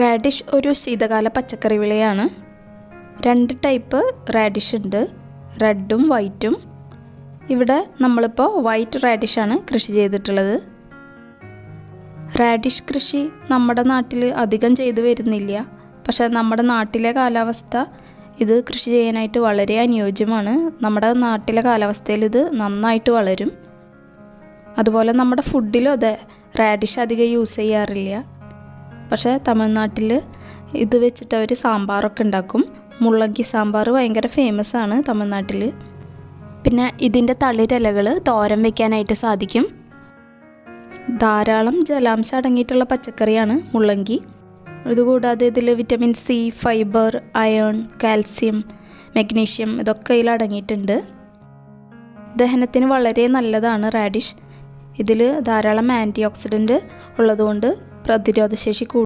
Radish ഒരു ശീതകാല പച്ചക്കറി വിളയാണ്. രണ്ട് ടൈപ്പ് റാഡിഷ് ഉണ്ട്. റെഡും വൈറ്റും ഇവിടെ നമ്മളിപ്പോൾ വൈറ്റ് റാഡിഷാണ് കൃഷി ചെയ്തിട്ടുള്ളത്. റാഡിഷ് കൃഷി നമ്മുടെ നാട്ടിൽ അധികം ചെയ്തു വരുന്നില്ല. പക്ഷേ നമ്മുടെ നാട്ടിലെ കാലാവസ്ഥ ഇത് കൃഷി ചെയ്യാനായിട്ട് വളരെ അനുയോജ്യമാണ്. നമ്മുടെ നാട്ടിലെ കാലാവസ്ഥയിൽ ഇത് നന്നായിട്ട് വളരും. അതുപോലെ നമ്മുടെ ഫുഡിലും അതെ റാഡിഷ് അധികം യൂസ് ചെയ്യാറില്ല. പക്ഷേ തമിഴ്നാട്ടിൽ ഇത് വെച്ചിട്ട് അവർ സാമ്പാറൊക്കെ ഉണ്ടാക്കും. മുള്ളങ്കി സാമ്പാർ ഭയങ്കര ഫേമസ് ആണ് തമിഴ്നാട്ടിൽ പിന്നെ ഇതിന്റെ തളിരലകൾ തോരൻ വെക്കാനായിട്ട് സാധിക്കും. ധാരാളം ജലാംശം അടങ്ങിയിട്ടുള്ള പച്ചക്കറിയാണ് മുള്ളങ്കി. ഇതുകൂടാതെ ഇതിൽ vitamin C fibre iron calcium magnesium ഇതൊക്കെ ഇതിൽ അടങ്ങിയിട്ടുണ്ട്. ദഹനത്തിന് വളരെ നല്ലതാണ് റാഡിഷ് ഇതിൽ ധാരാളം ആന്റി ഓക്സിഡന്റ് ഉള്ളതുകൊണ്ട് പ്രതിരോധശേഷി കൂടും.